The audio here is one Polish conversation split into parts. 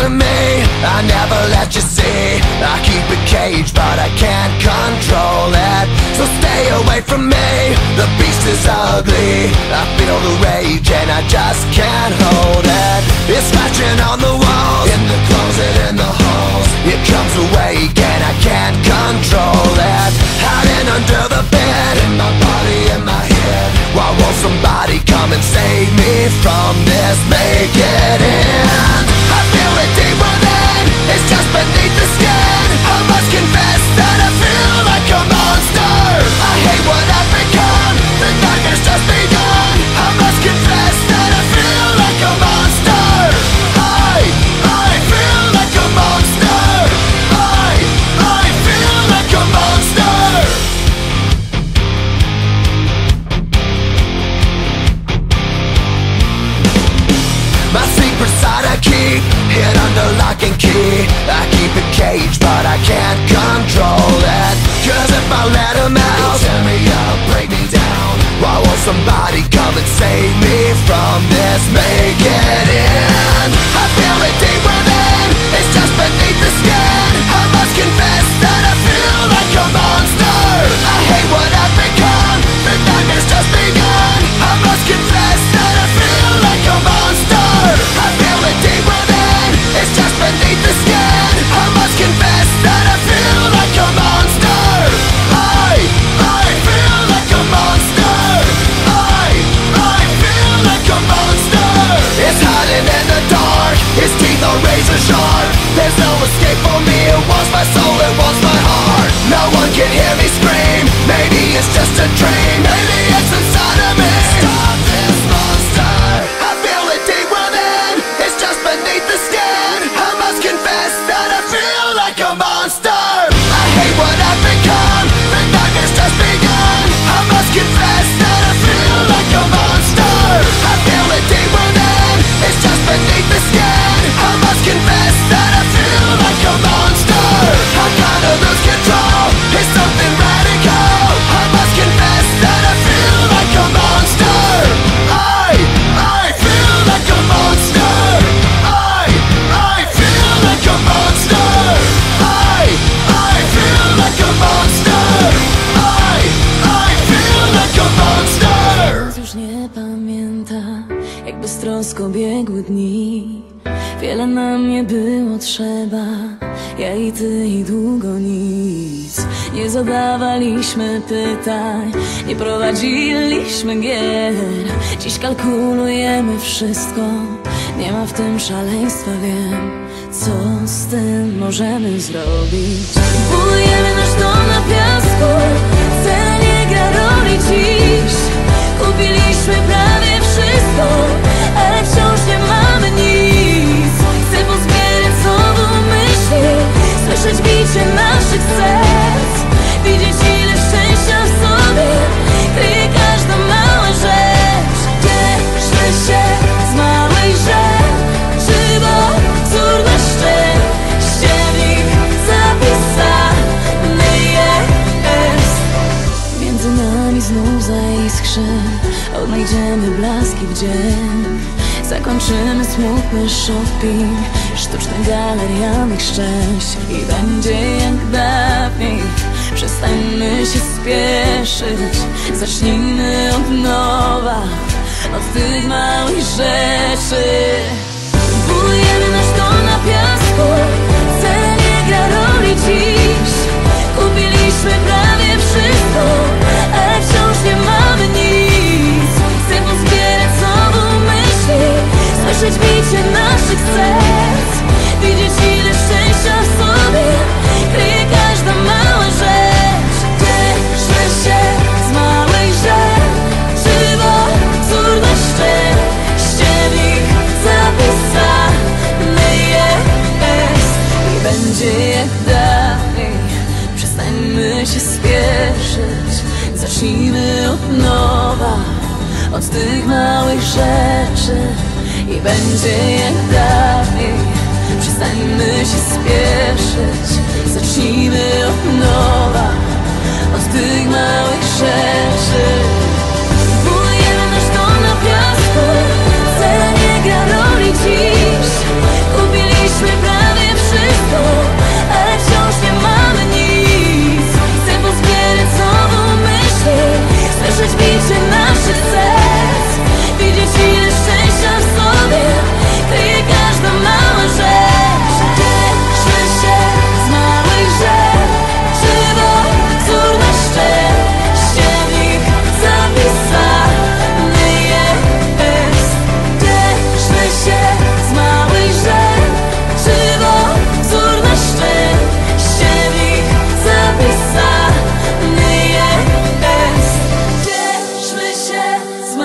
out of me. I never let you see. I keep it caged but I can't control it. So stay away from me. The beast is ugly. I feel the rage and I just can't hold it. It's scratching on the walls. In the closet, in the halls. It comes awake and I can't control it. Hiding under the bed. In my body, in my head. Why won't somebody come and save me from this? Make it There's no Tyle nam nie było trzeba. Ja i ty i długo nic. Nie zadawaliśmy pytań Nie prowadziliśmy gier. Dziś kalkulujemy wszystko. Nie ma w tym szaleństwa, wiem Co z tym możemy zrobić. Budujemy nasz dom na piasku. Cena nie gra roli dziś. Zniszczymy smutny shopping Sztuczne galerianych szczęść. I będzie jak dawniej Przestańmy się spieszyć. Zacznijmy od nowa Od tych małych rzeczy. od tych małych rzeczy i będzie jak dawniej. Przestańmy się spieszyć, zacznijmy od nowa, od tych małych rzeczy.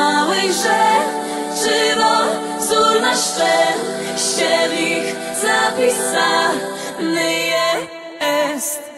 Całej rzeczy, bo wzór na szczęście w nich zapisany jest.